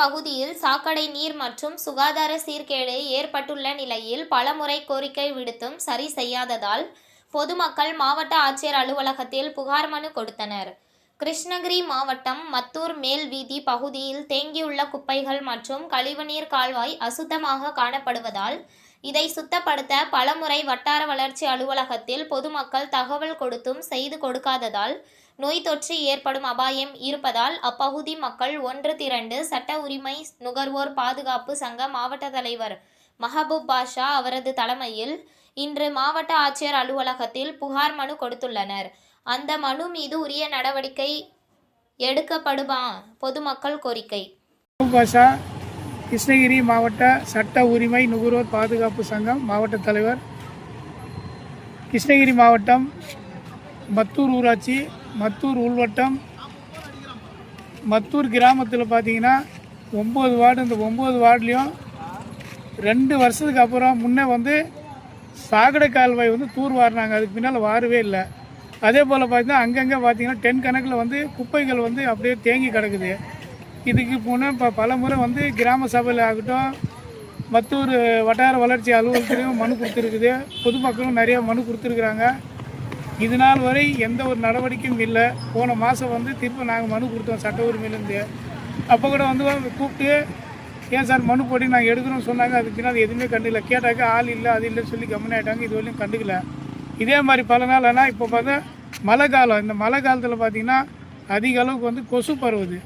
பகுதியில் சாக்கடை நீர் மற்றும் சுகாதார சீர்கேடு ஏற்பட்டுள்ள நிலையில் பலமுறை கோரிக்கை விடுத்தும் சரி செய்யாததால் பொதுமக்கள் மாவட்ட ஆட்சியர் அலுவலகத்தில் புகார் மனு கொடுத்தனர். கிருஷ்ணகிரி மாவட்டம் மத்தூர் மேல் வீதி பகுதியில் தேங்கியுள்ள குப்பைகள் மற்றும் கழிவுநீர் கால்வாய் அசுத்தமாக காணப்படுவதால் இதை சுத்தப்படுத்த பலமுறை வட்டார வளர்ச்சி அலுவலகத்தில் பொதுமக்கள் தகவல் கொடுத்தும் செய்து கொடுக்காததால் நோய் தொற்று ஏற்படும் அபாயம் இருப்பதால் அப்பகுதி மக்கள் ஒன்று திரண்டு சட்ட உரிமை நுகர்வோர் பாதுகாப்பு சங்க மாவட்ட தலைவர் மஹபூப் பாஷா அவரது தலைமையில் இன்று மாவட்ட ஆட்சியர் அலுவலகத்தில் புகார் மனு கொடுத்துள்ளனர். அந்த மனு மீது உரிய நடவடிக்கை எடுக்கப்படுமா? பொதுமக்கள் கோரிக்கை. பாஷா கிருஷ்ணகிரி மாவட்ட சட்ட உரிமை நுகர்வோர் பாதுகாப்பு சங்கம் மாவட்ட தலைவர். கிருஷ்ணகிரி மாவட்டம் மத்தூர் ஊராட்சி மத்தூர் உள்வட்டம். மத்தூர் கிராமத்தில் பார்த்தீங்கன்னா ஒம்பது வார்டு இந்த ஒம்பது வார்டுலேயும் ரெண்டு வருஷத்துக்கு அப்புறம் முன்னே வந்து சாக்கடை கால்வாய் வந்து தூர் வாரினாங்க. அதுக்கு பின்னால் வாரவே இல்லை. அதே போல் பார்த்தீங்கன்னா அங்கங்கே பார்த்தீங்கன்னா டென் கணக்கில் வந்து குப்பைகள் வந்து அப்படியே தேங்கி கிடக்குது. இதுக்கு போன இப்போ பல முறை வந்து கிராம சபையில் ஆகட்டும் மத்தூர் வட்டார வளர்ச்சி அலுவலகத்திலையும் மனு கொடுத்துருக்குது. பொதுமக்களும் நிறையா மனு கொடுத்துருக்குறாங்க. இது நாள் வரை எந்த ஒரு நடவடிக்கையும் இல்லை. போன மாதம் வந்து திரும்ப நாங்கள் மனு கொடுத்தோம் சட்ட உரிமையிலேருந்து. அப்போ கூட வந்து கூப்பிட்டு ஏன் சார் மனு போட்டு நாங்கள் எடுக்கணும்னு சொன்னாங்க. அதுக்கு பின்னால் எதுவுமே கண்டுக்கல கேட்டாக்க ஆள் இல்லை அது இல்லைன்னு சொல்லி கம்மன் ஆகிட்டாங்க இது வரையும் கண்டுக்கல. இதே மாதிரி பல நாள் ஆனால் இப்போ பார்த்தா மழை காலம். இந்த மழை காலத்தில் பார்த்திங்கன்னா அதிக அளவுக்கு வந்து கொசு பரவுது.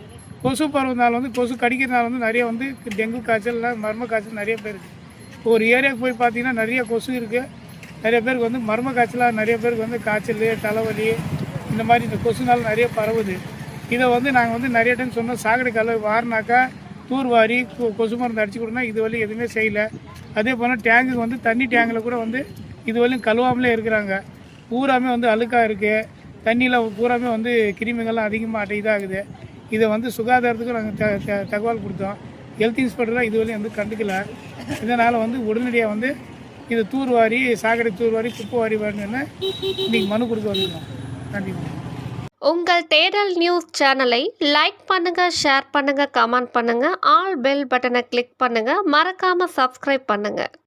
கொசு பரவுனால வந்து கொசு கடிக்கிறதுனால வந்து நிறைய வந்து டெங்கு காய்ச்சல் இல்லை மர்ம காய்ச்சல் நிறைய பேர் இருக்குது ஒரு ஏரியாவுக்கு போய் பார்த்தீங்கன்னா நிறைய கொசு இருக்குது நிறைய பேருக்கு வந்து மர்ம காய்ச்சலாக நிறைய பேருக்கு வந்து காய்ச்சல் தலைவலி இந்த மாதிரி இந்த கொசுனால நிறைய பரவுது. இதை வந்து நாங்கள் வந்து நிறைய டைம் சொன்னோம். சாக்கடை கலவை வாரினாக்கா தூர்வாரி கொ- கொசு மருந்து அடிச்சு கொடுனா இது வரையும் எதுவுமே செய்யலை. அதே போல் டேங்குக்கு வந்து தண்ணி டேங்கில் கூட வந்து இது வரையும் கழுவாமலே இருக்கிறாங்க. பூராமே வந்து அழுக்காக இருக்குது தண்ணியில் பூராமே வந்து கிருமிகள்லாம் அதிகமாக இதாகுது. இதை வந்து சுகாதாரத்துக்கு நாங்கள் த த- தகவல் கொடுத்தோம். ஹெல்த் இன்ஸ்பெக்டராக இது வரையும் வந்து கண்டுக்கல. இதனால் வந்து உடனடியாக வந்து இது தூர்வாரி சாக்கடை தூர்வாரி குப்பை வாரி வேணும்னு இன்னைக்கு மனு கொடுக்க வந்துருக்கோம். நன்றி உங்கள் தேடல் நியூஸ் சேனலை லைக் பண்ணுங்க ஷேர் பண்ணுங்க கமெண்ட் பண்ணுங்க ஆல் பெல் பட்டனை கிளிக் பண்ணுங்க மறக்காம சப்ஸ்கிரைப் பண்ணுங்க.